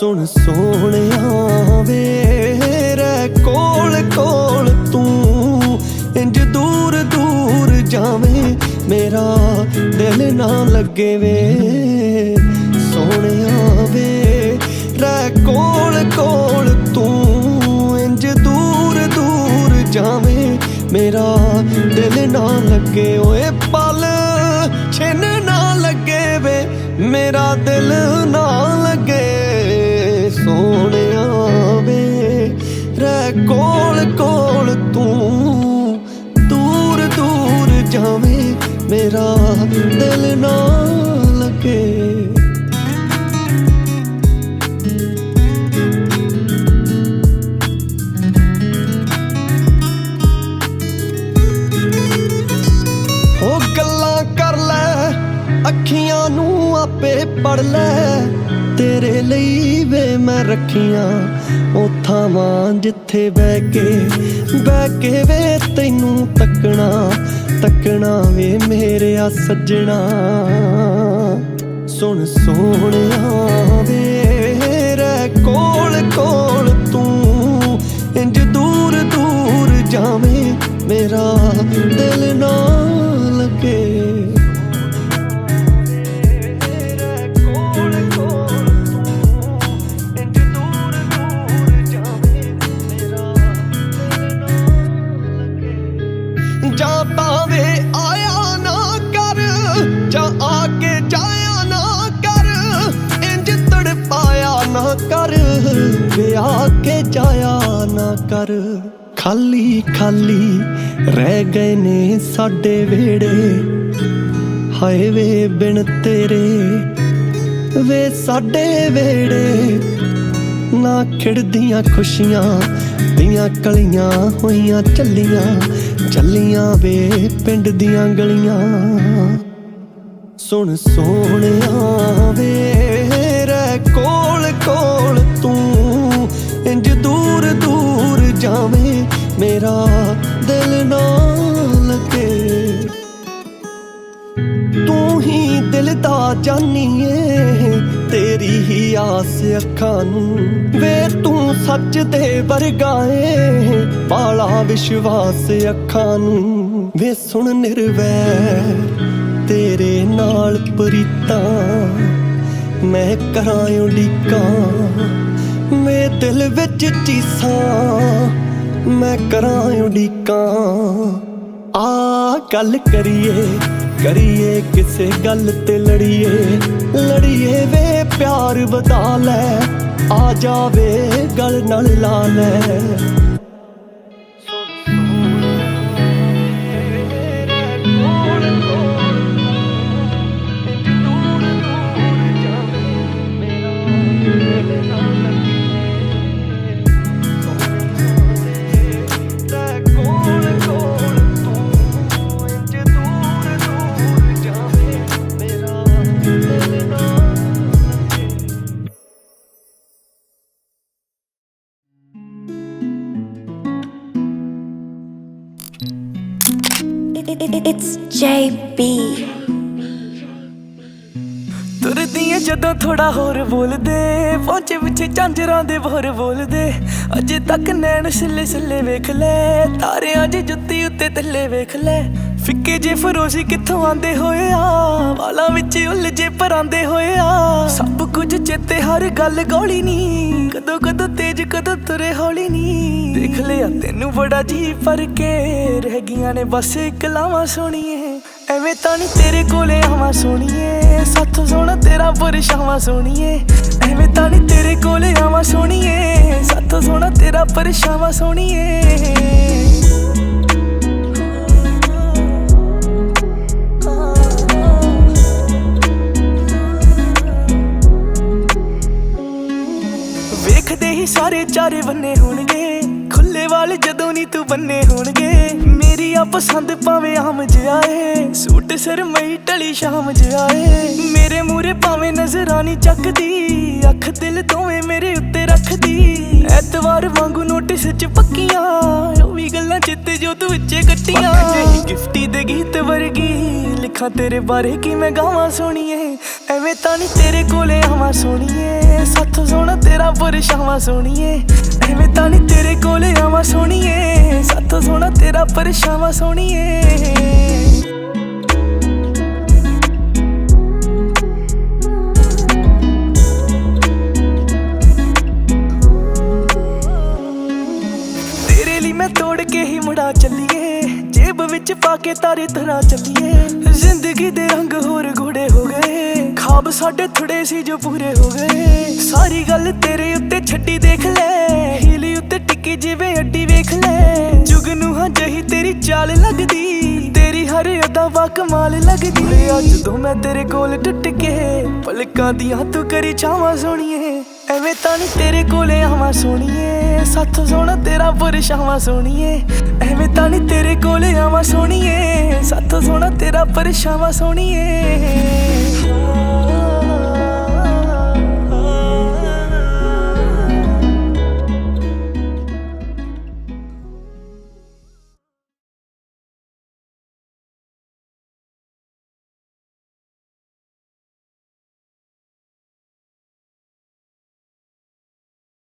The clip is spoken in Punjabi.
ਸੁਣ ਸੋਹਣਿਆ ਵੇ, ਰਹਿ ਕੋਲ ਕੋਲ ਤੂੰ। ਇੰਜ ਦੂਰ ਦੂਰ ਜਾਵੇਂ, ਮੇਰਾ ਦਿਲ ਨਾ ਲੱਗੇ ਵੇ। ਸੋਹਣਿਆ ਵੇ, ਰਹਿ ਕੋਲ ਕੋਲ ਤੂੰ। ਇੰਜ ਦੂਰ ਦੂਰ ਜਾਵੇਂ, ਮੇਰਾ ਦਿਲ ਨਾ ਲੱਗੇ। ਓਏ ਪਲ, ਛਿਨ ਨਾ ਲੱਗੇ ਵੇ, ਮੇਰਾ ਦਿਲ ਨਾ ਕੋਲ ਕੋਲ ਤੂੰ ਦੂਰ ਦੂਰ ਜਾਵੇਂ, ਮੇਰਾ ਦਿਲ ਨਾ ਲੱਗੇ। ਹੋ ਗੱਲਾਂ ਕਰ ਲੈ, ਅੱਖੀਆਂ ਨੂੰ ਆਪੇ ਪੜ ਲੈ। ਤੇਰੇ ਲਈ ਵੇ ਮੈਂ ਰੱਖੀਆਂ ਉਹ ਥਾਵਾਂ ਜਿੱਥੇ ਬਹਿ ਕੇ ਬਹਿ ਕੇ ਵੇ ਤੈਨੂੰ ਤੱਕਣਾ ਤੱਕਣਾ ਵੇ ਮੇਰਿਆ ਸੱਜਣਾ। ਸੁਣ ਸੋਹਣਿਆ ਵੇ, ਰਹਿ ਕੋਲ ਕੋਲ ਤੂੰ ਇੰਜ ਦੂਰ ਦੂਰ ਜਾਵੇਂ ਮੇਰਾ ਦਿਲ ਨਾ। ਕਰ ਖਾਲੀ ਖਾਲੀ ਰਹਿ ਗਏ ਨੇ ਸਾਡੇ ਵੇੜੇ ਹਾਏ ਵੇ ਬਿਨ ਤੇਰੇ, ਵੇ ਸਾਡੇ ਵੇੜੇ ਨਾ ਖਿੜਦੀਆਂ ਖੁਸ਼ੀਆਂ ਦੀਆਂ ਕਲੀਆਂ ਹੋਈਆਂ ਚੱਲੀਆਂ ਚੱਲੀਆਂ ਵੇ ਪਿੰਡ ਦੀਆਂ ਗਲੀਆਂ। ਸੁਣ ਸੋਹਣਿਆ ਵੇ ਦਾ ਜਾਨੀਏ ਤੇਰੀ ਹੀ ਆਸ ਅੱਖਾਂ ਨੂੰ। ਵੇ ਤੂੰ ਸੱਚ ਦੇ ਵਰਗਾਏ ਪਾਲਾ ਵਿਸ਼ਵਾਸ ਅੱਖਾਂ ਨੂੰ। ਵੇ ਸੁਣ ਨਿਰਵੈ ਤੇਰੇ ਨਾਲ ਪ੍ਰੀਤਾਂ, ਮੈਂ ਕਰਾਂ ਉਡੀਕਾਂ ਮੇ ਦਿਲ ਵਿੱਚ ਚੀਸਾਂ, ਮੈਂ ਕਰਾਂ ਉਡੀਕਾਂ ਆ ਗੱਲ ਕਰੀਏ ਕਰੀਏ ਕਿਸੇ ਗੱਲ ਤੇ ਲੜੀਏ ਲੜੀਏ ਵੇ ਪਿਆਰ ਵਧਾ ਲੈ, ਆ ਜਾਵੇ ਗਲ ਨਾਲ ਲਾ ਲੈ। It- it- It's JB. ਤੁਰਦੀਆਂ ਜਦੋਂ ਥੋੜਾ ਹੋਰ ਬੋਲਦੇ ਪਹੁੰਚੇ ਪਿੱਛੇ ਝਾਂਜਰਾਂ ਦੇ ਬੋਰ ਬੋਲਦੇ। ਅਜੇ ਤੱਕ ਨੈਣ ਸਿੱਲੇ ਸਿੱਲੇ ਵੇਖ ਲੈ, ਤਾਰਿਆਂ ਦੀ ਜੁੱਤੀ ਉੱਤੇ ਥੱਲੇ ਵੇਖ ਲੈ। ਫਿੱਕੇ ਜੇ ਫਰੋਸ਼ੀ ਕਿੱਥੋਂ ਆਂਦੇ ਹੋਏ ਆ, ਵਾਲਾਂ ਵਿੱਚ ਉਲਝੇ ਪਰਾਂਦੇ ਹੋਏ ਆ। ਸਭ ਕੁਝ ਚੇਤੇ ਹਰ ਗੱਲ ਗੋਲੀ ਨਹੀਂ ਕਦੋਂ ਕਦੋਂ ਕਦੋਂ ਤੁਰੇ ਹੌਲੀ ਨੀ। ਦੇਖ ਲਿਆ ਤੈਨੂੰ ਬੜਾ ਜੀ ਪਰ ਕੇ ਰਹਿ ਗਈਆਂ ਨੇ ਬਸ ਕਲਾਵਾਂ ਸੋਣੀਏ। ਐਵੇਂ ਤਾਂ ਨਹੀਂ ਤੇਰੇ ਕੋਲੇ ਆਵਾਂ ਸੋਣੀਏ। ਸਾਥੋਂ ਸੋਹਣਾ ਤੇਰਾ ਪਰਛਾਵਾਂ ਸੋਣੀਏ। ਐਵੇਂ ਤਾਂ ਨਹੀਂ ਤੇਰੇ ਕੋਲੇ ਆਵਾਂ ਸੋਣੀਏ। ਸਾਥੋਂ ਸੋਹਣਾ ਤੇਰਾ ਪਰਛਾਵਾਂ ਸੋਣੀਏ। ਵੇਖਦੇ ਹੀ ਸਾਰੇ ਚਾਰੇ ਬੰਨੇ ਹੋਣਗੇ। ਖੁੱਲੇ ਵਾਲ ਜਦੋਂ ਨਹੀਂ ਤੂੰ ਬੰਨੇ ਹੋਣਗੇ। ਮੇਰੀ ਆ ਪਸੰਦ ਭਾਵੇਂ ਆਮ ਜਿਹਾ ਏ। ਸੂਟ ਸਰਮਈ ਟਲੀ ਸ਼ਾਮ ਜਿਹਾ ਏ। ਮੇਰੇ ਮੂਰੇ ਭਾਵੇਂ ਨਜ਼ਰਾਂ ਨਹੀਂ ਚੱਕਦੀ। ਅੱਖ ਦਿਲ ਦੋਵੇਂ ਮੇਰੇ ਉੱਤੇ ਰੱਖਦੀ। ਐਤਵਾਰ ਵਾਂਗੂ ਨੋਟਿਸ ਚ ਪੱਕੀਆਂ। ਉਹ ਵੀ ਗੱਲਾਂ ਚਿੱਤੇ ਜੋ ਤੂੰ ਵਿੱਚੇ ਕੱਟੀਆਂ। ਗਿਫਟੀ ਦੇ ਗੀਤ ਵਰਗੀ। ਲਿਖਾਂ ਤੇਰੇ ਬਾਰੇ ਕਿਵੇਂ ਗਾਵਾਂ ਸੋਣੀਏ? ਐਵੇਂ ਤਾਂ ਨਹੀਂ ਤੇਰੇ ਕੋਲੇ ਆਵਾਂ ਸੋਣੀਏ। ਸਾਥੋਂ ਸੋਹਣਾ ਤੇਰਾ ਪਰਛਾਵਾਂ ਸੋਣੀਏ। ਐਵੇਂ ਤਾਂ ਨਹੀਂ ਤੇਰੇ ਕੋਲੇ ਆਵਾਂ ਸੋਣੀਏ। ਸਾਥੋਂ ਸੋਹਣਾ ਤੇਰਾ ਪਰਛਾਵਾਂ ਸੋਣੀਏ। ਪਾ ਕੇ ਤਾਰੇ ਤਰ੍ਹਾਂ ਚੱਲੀਏ। ਜ਼ਿੰਦਗੀ ਦੇ ਰੰਗ ਹੋਰ ਘੋੜੇ ਹੋ ਗਏ। ਖਾਬ ਸਾਡੇ ਥੋੜੇ ਸੀ ਜੋ ਪੂਰੇ ਹੋ ਗਏ। ਸਾਰੀ ਗੱਲ ਤੇਰੇ ਉੱਤੇ ਛੱਡੀ ਦੇਖ ਲੈ। ਹੀਲੀ ਉੱਤੇ ਟਿੱਕੀ ਜਿਵੇਂ ਅੱਡੀ ਵੇਖ ਲੈ। ਜੁਗ ਨੂੰ ਹਾਂ ਜਹੀ ਤੇਰੀ ਚਾਲ ਲੱਗਦੀ। ਹਰ ਅਦਾ ਵਾ ਕਮਾਲ ਲੱਗਦੀ ਵੇ ਅੱਜ ਜਦੋਂ ਮੈਂ ਤੇਰੇ ਕੋਲ ਟੁੱਟ ਕੇ ਪਲਕਾਂ ਦੀਆਂ ਤੂੰ ਕਰੀ ਛਾਵਾਂ ਸੋਣੀਏ। ਐਵੇਂ ਤਾਂ ਨਹੀਂ ਤੇਰੇ ਕੋਲੇ ਆਵਾਂ ਸੋਣੀਏ। ਸੱਤ ਸੋਹਣਾ ਤੇਰਾ ਪਰਛਾਵਾਂ ਸੋਣੀਏ। ਐਵੇਂ ਤਾਂ ਨਹੀਂ ਤੇਰੇ ਕੋਲੇ ਆਵਾਂ ਸੋਣੀਏ। ਸੱਤ ਸੋਹਣਾ ਤੇਰਾ ਪਰਛਾਵਾਂ ਸੋਣੀਏ।